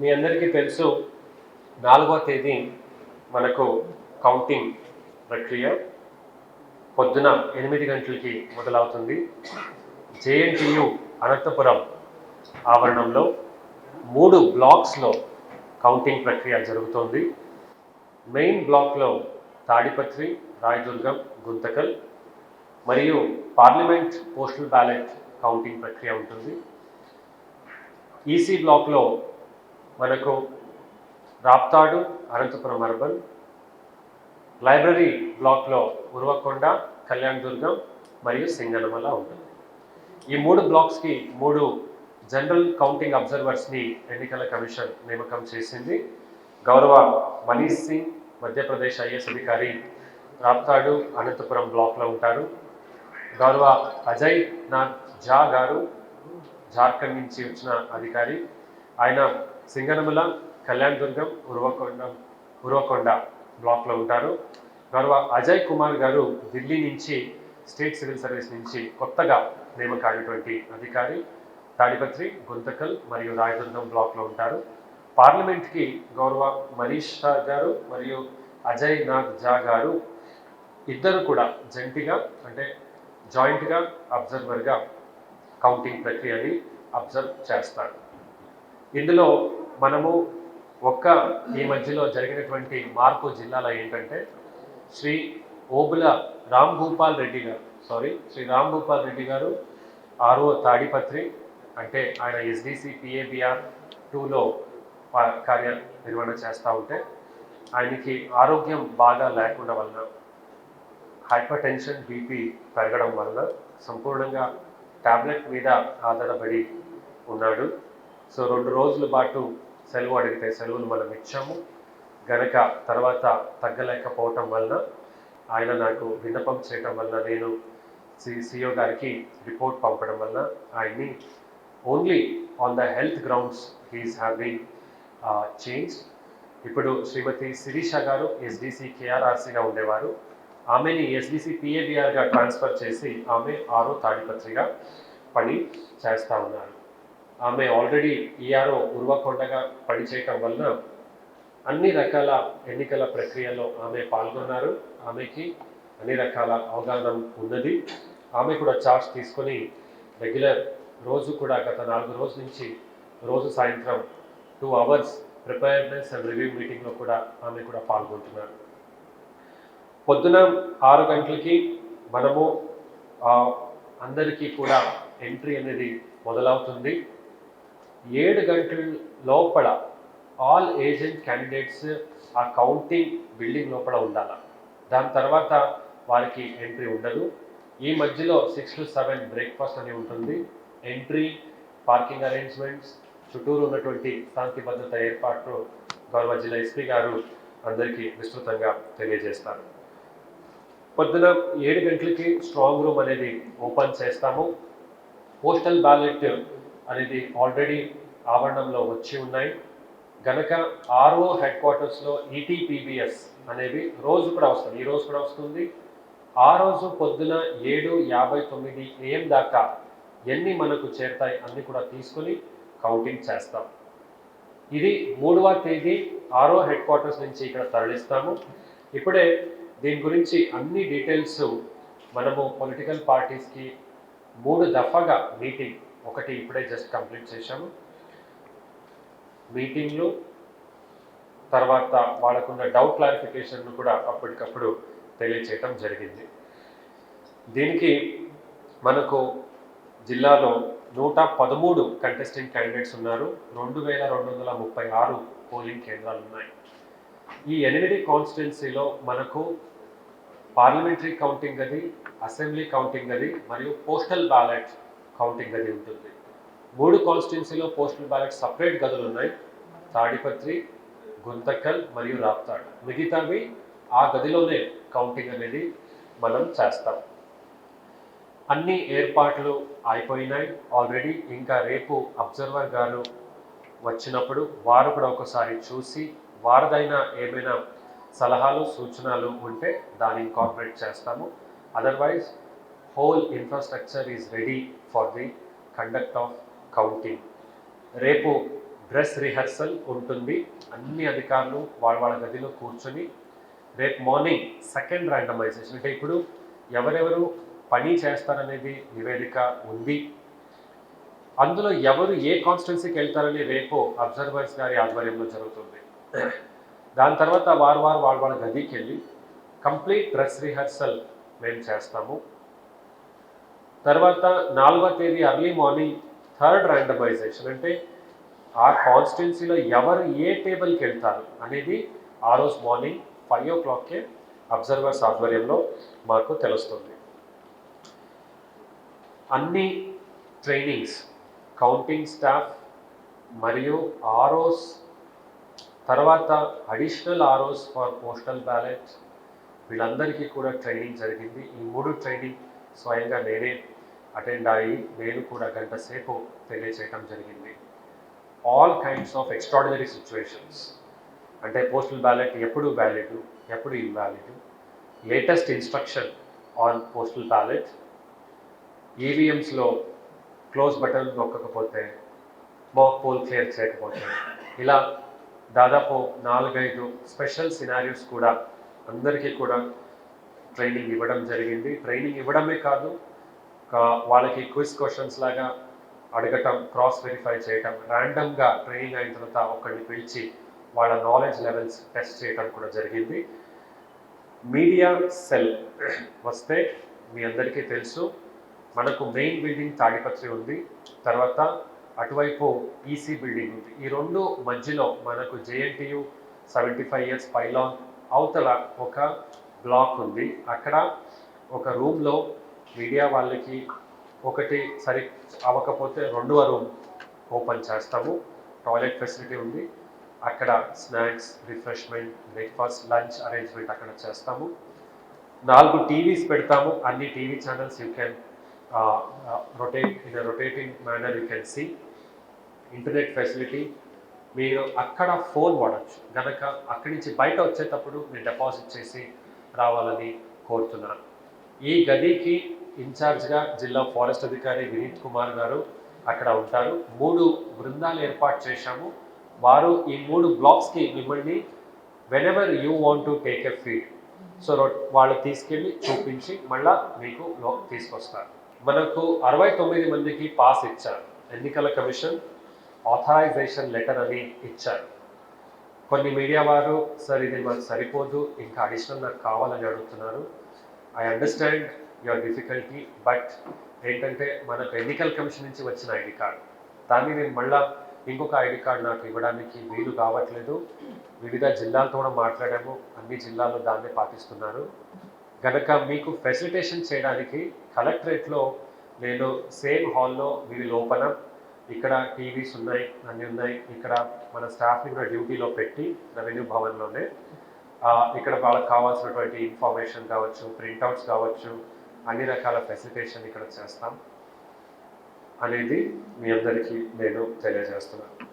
మీ అందరికీ తెలుసు నాలుగవ తేదీ మనకు కౌంటింగ్ ప్రక్రియ. పొద్దున ఎనిమిది గంటలకి మొదలవుతుంది. జేఎన్టీయు అనంతపురం ఆవరణంలో మూడు బ్లాక్స్లో కౌంటింగ్ ప్రక్రియ జరుగుతోంది. మెయిన్ బ్లాక్లో తాడిపత్రి రాయదుర్గం గుంతకల్ మరియు పార్లమెంట్ పోస్టల్ బ్యాలెట్ కౌంటింగ్ ప్రక్రియ ఉంటుంది. ఈసీ బ్లాక్లో మనకు రాప్తాడు అనంతపురం అర్బన్ లైబ్రరీ బ్లాక్లో ఉరవకొండ కళ్యాణ్ దుర్గం మరియు సింగనమల ఉంటుంది. ఈ మూడు బ్లాక్స్కి మూడు జనరల్ కౌంటింగ్ అబ్జర్వర్స్ని ఎన్నికల కమిషన్ నియామకం చేసింది. గౌరవ మనీష్ సింగ్ మధ్యప్రదేశ్ ఐఏఎస్ అధికారి రాప్తాడు అనంతపురం బ్లాక్లో ఉంటారు. గౌరవ అజయ్ నాథ్ ఝా గారు జార్ఖండ్ నుంచి వచ్చిన అధికారి. ఆయన సింగనమల కళ్యాణ్ దుర్గం ఉరవకొండ ఉరవకొండ బ్లాక్లో ఉంటారు. గౌరవ అజయ్ కుమార్ గారు ఢిల్లీ నుంచి స్టేట్ సివిల్ సర్వీస్ నుంచి కొత్తగా నియమకాడినటువంటి అధికారి తాడిపత్రి గుంతకల్ మరియు రాయదుర్గం బ్లాక్లో ఉంటారు. పార్లమెంట్కి గౌరవ మనీష్ షా గారు మరియు అజయ్ నాథ్ జా గారు ఇద్దరు కూడా జంటిగా అంటే జాయింట్గా అబ్జర్వర్గా కౌంటింగ్ ప్రక్రియని అబ్జర్వ్ చేస్తారు. ఇందులో మనము ఒక్క ఈ మధ్యలో జరిగినటువంటి మార్పు జిల్లాలో ఏంటంటే శ్రీ ఓబుల రామ్ భూపాల్ రెడ్డి గారు సారీ శ్రీ రామ్ భూపాల్ రెడ్డి గారు ఆరో తాడిపత్రి అంటే ఆయన ఎస్డిసి పిఏబిఆర్ టూలో కార్య నిర్వహణ చేస్తూ ఉంటే ఆయనకి ఆరోగ్యం బాగా లేకుండా వలన హైపర్ టెన్షన్ బీపీ పెరగడం వలన సంపూర్ణంగా టాబ్లెట్ మీద ఆధారపడి ఉన్నాడు. సో రెండు రోజుల పాటు సెలవు అడిగితే సెలవులు మనం ఇచ్చాము. గనక తర్వాత తగ్గలేకపోవటం వలన ఆయన నాకు విన్నపం చేయటం వలన నేను సి గారికి రిపోర్ట్ పంపడం వలన ఆయన్ని only on the health grounds he is having change ఇప్పుడు శ్రీమతి శిరీష గారు ఎస్డిసి కేఆర్ఆర్సీగా ఉండేవారు. ఆమెని ఎస్డిసి పిఏబిఆర్గా ట్రాన్స్ఫర్ చేసి ఆమె ఆరో తాడిపత్రిగా పని చేస్తూ ఉన్నారు. ఆమె ఆల్రెడీ ఈఆర్ఓ ఉర్వకొండగా పనిచేయటం వలన అన్ని రకాల ఎన్నికల ప్రక్రియలో ఆమె పాల్గొన్నారు. ఆమెకి అన్ని రకాల అవగాహన ఉన్నది. ఆమె కూడా చార్జ్ తీసుకొని రెగ్యులర్ రోజు కూడా గత నాలుగు రోజుల నుంచి రోజు సాయంత్రం two hours preparedness and review మీటింగ్లో కూడా ఆమె కూడా పాల్గొంటున్నారు. పొద్దున ఆరు గంటలకి మనము అందరికీ కూడా ఎంట్రీ అనేది మొదలవుతుంది. ఏడు గంటల లోపల ఆల్ ఏజెంట్ క్యాండిడేట్స్ ఆ కౌంటింగ్ బిల్డింగ్ లోపల ఉండాలి. దాని తర్వాత వారికి ఎంట్రీ ఉండదు. ఈ మధ్యలో సిక్స్ టు సెవెన్ బ్రేక్ఫాస్ట్ అని ఉంటుంది. ఎంట్రీ పార్కింగ్ అరేంజ్మెంట్స్ చుట్టూరు ఉన్నటువంటి శాంతి భద్రత ఏర్పాట్లు గౌరవ జిల్లా ఎస్పీ గారు అందరికీ విస్తృతంగా తెలియజేస్తారు. పొద్దున ఏడు గంటలకి స్ట్రాంగ్ రూమ్ అనేది ఓపెన్ చేస్తాము. పోస్టల్ బ్యాలెట్ అనేది ఆల్రెడీ ఆవరణంలో వచ్చి ఉన్నాయి. గనక ఆర్ఓ హెడ్ క్వార్టర్స్లో ఈటీపీబీఎస్ అనేవి రోజు కూడా వస్తుంది ఈ రోజు కూడా వస్తుంది. ఆ రోజు పొద్దున ఏడు యాభై తొమ్మిది ఏఎం దాకా ఎన్ని మనకు చేరుతాయి అన్ని కూడా తీసుకుని కౌంటింగ్ చేస్తాం. ఇది మూడవ తేదీ ఆరో హెడ్ క్వార్టర్స్ నుంచి ఇక్కడ తరలిస్తాము. ఇప్పుడే దీని గురించి అన్ని డీటెయిల్స్ మనము పొలిటికల్ పార్టీస్కి మూడు దఫాగా మీటింగ్ ఒకటి ఇప్పుడే జస్ట్ కంప్లీట్ చేశాము. మీటింగ్లు తర్వాత వాళ్ళకున్న డౌట్ క్లారిఫికేషన్ను కూడా అప్పటికప్పుడు తెలియచేయటం జరిగింది. దీనికి మనకు జిల్లాలో నూట పదమూడు కంటెస్టింగ్ క్యాండిడేట్స్ ఉన్నారు. రెండు వేల రెండు వందల ముప్పై ఆరు పోలింగ్ కేంద్రాలు ఉన్నాయి. ఈ ఎనిమిది కాన్స్టిట్యున్సీలో మనకు పార్లమెంటరీ కౌంటింగ్ అది అసెంబ్లీ కౌంటింగ్ అది మరియు పోస్టల్ బ్యాలెట్ కౌంటింగ్ గది ఉంటుంది. మూడు కాన్స్టిట్యున్సీలో పోస్టల్ బ్యాలెట్ సపరేట్ గదులు ఉన్నాయి. తాడిపత్రి గుంతకల్ మరియు రాప్తాడ్. మిగతావి ఆ గదిలోనే కౌంటింగ్ అనేది మనం చేస్తాం. అన్ని ఏర్పాట్లు అయిపోయినాయి. ఆల్రెడీ ఇంకా రేపు అబ్జర్వర్ గారు వచ్చినప్పుడు వారు కూడా ఒకసారి చూసి వారిదైనా ఏమైనా సలహాలు సూచనలు ఉంటే దాన్ని ఇన్కార్పొరేట్ చేస్తాము. Otherwise whole infrastructure is ready for the conduct of counting రేపు డ్రెస్ రిహర్సల్ ఉంటుంది. అన్ని అధికారులు వాళ్ళ వాళ్ళ గదిలో కూర్చొని రేపు మార్నింగ్ సెకండ్ ర్యాండమైజేషన్ అంటే ఇప్పుడు ఎవరెవరు పని చేస్తారనేది నివేదిక ఉంది. అందులో ఎవరు ఏ కాన్స్టిట్యున్సీకి వెళ్తారని రేపు అబ్జర్వర్స్ గారి ఆధ్వర్యంలో జరుగుతుంది. దాని తర్వాత వారు వారు వాళ్ళ వాళ్ళ గదికి వెళ్ళి కంప్లీట్ డ్రెస్ రిహర్సల్ మేము చేస్తాము. తర్వాత నాలుగో తేదీ అర్లీ మార్నింగ్ థర్డ్ ర్యాండమైజేషన్ అంటే ఆ కాన్స్టిట్యున్సీలో ఎవరు ఏ టేబుల్కి వెళ్తారు అనేది ఆ రోజు మార్నింగ్ ఫైవ్ ఓ క్లాక్కే అబ్జర్వర్స్ ఆధ్వర్యంలో మాకు తెలుస్తుంది. అన్ని ట్రైనింగ్స్ కౌంటింగ్ స్టాఫ్ మరియు ఆర్ఓస్ తర్వాత additional ROs for postal ballot వీళ్ళందరికీ కూడా ట్రైనింగ్ జరిగింది. ఈ మూడు ట్రైనింగ్ స్వయంగా నేనే అటెండ్ అయ్యి నేను కూడా గంట సేపు తెలియచేయటం జరిగింది. All kinds of extraordinary situations అంటే పోస్టల్ బ్యాలెట్ ఎప్పుడు వ్యాలిడ్ ఎప్పుడు invalid latest instruction on postal ballot ఈవీఎంస్లో close button నొక్కకపోతే మాక్ పోల్ క్లియర్ చేయకపోతే ఇలా దాదాపు నాలుగైదు స్పెషల్ సినారియోస్ కూడా అందరికీ కూడా ట్రైనింగ్ ఇవ్వడం జరిగింది. ట్రైనింగ్ ఇవ్వడమే కాదు వాళ్ళకి క్విజ్ క్వశ్చన్స్ లాగా అడగటం క్రాస్ వెరిఫై చేయటం ర్యాండమ్గా ట్రైనింగ్ అయిన తర్వాత ఒకరిని పిలిచి వాళ్ళ నాలెడ్జ్ లెవెల్స్ టెస్ట్ చేయడం కూడా జరిగింది. మీడియా సెల్ వస్తే మీ అందరికీ తెలుసు మనకు మెయిన్ బిల్డింగ్ తాడిపత్రి ఉంది. తర్వాత అటువైపు ఈసీ బిల్డింగ్ ఉంది. ఈ రెండు మధ్యలో మనకు JNTU seventy five years pylon అవతల ఒక బ్లాక్ ఉంది. అక్కడ ఒక రూమ్లో మీడియా వాళ్ళకి ఒకటి సరి అవ్వకపోతే రెండవ రూమ్ ఓపెన్ చేస్తాము. టాయిలెట్ ఫెసిలిటీ ఉంది. అక్కడ snacks refreshment breakfast lunch arrangement అక్కడ చేస్తాము. నాలుగు టీవీస్ పెడతాము. అన్ని TV channels you can rotate in rotating manner you can see. Internet facility మీరు అక్కడ ఫోన్ వాడచ్చు. కనుక అక్కడి నుంచి బయట వచ్చేటప్పుడు మీరు డిపాజిట్ చేసి రావాలని కోరుతున్నాను. ఈ గదికి ఇన్ఛార్జ్గా జిల్లా ఫారెస్ట్ అధికారి వినీత్ కుమార్ గారు అక్కడ ఉంటారు. మూడు బృందాలు ఏర్పాటు చేశాము. వారు ఈ మూడు బ్లాక్స్కి మిమ్మల్ని whenever you want to take a feed so వాళ్ళు తీసుకెళ్ళి చూపించి మళ్ళా మీకు లో తీసుకొస్తారు. మనకు అరవై తొమ్మిది మందికి పాస్ ఇచ్చారు. ఎన్నికల కమిషన్ ఆథరైజేషన్ లెటర్ అని ఇచ్చారు. కొన్ని మీడియా వారు సార్ ఇది మాకు సరిపోదు ఇంకా అడిషనల్ నాకు కావాలని అడుగుతున్నారు. I understand your difficulty but ఏంటంటే మనకు ఎన్నికల కమిషన్ నుంచి వచ్చిన ఐడి కార్డ్. దాన్ని నేను మళ్ళా ఇంకొక ఐడి కార్డ్ నాకు ఇవ్వడానికి వీలు కావట్లేదు. వివిధ జిల్లాలతో కూడా మాట్లాడాము. అన్ని జిల్లాల్లో దాన్నే పాటిస్తున్నారు. కనుక మీకు ఫెసిలిటేషన్ చేయడానికి కలెక్టరేట్లో నేను సేమ్ హాల్లో వీరి లోపల ఇక్కడ టీవీస్ ఉన్నాయి అన్నీ ఉన్నాయి. ఇక్కడ మన స్టాఫ్ని కూడా డ్యూటీలో పెట్టి రెవెన్యూ భవన్లోనే ఇక్కడ వాళ్ళకి కావాల్సినటువంటి ఇన్ఫర్మేషన్ కావచ్చు ప్రింట్అవుట్స్ కావచ్చు అన్ని రకాల ఫెసిలిటేషన్ ఇక్కడ చేస్తాం అనేది మీ అందరికీ నేను తెలియజేస్తున్నాను.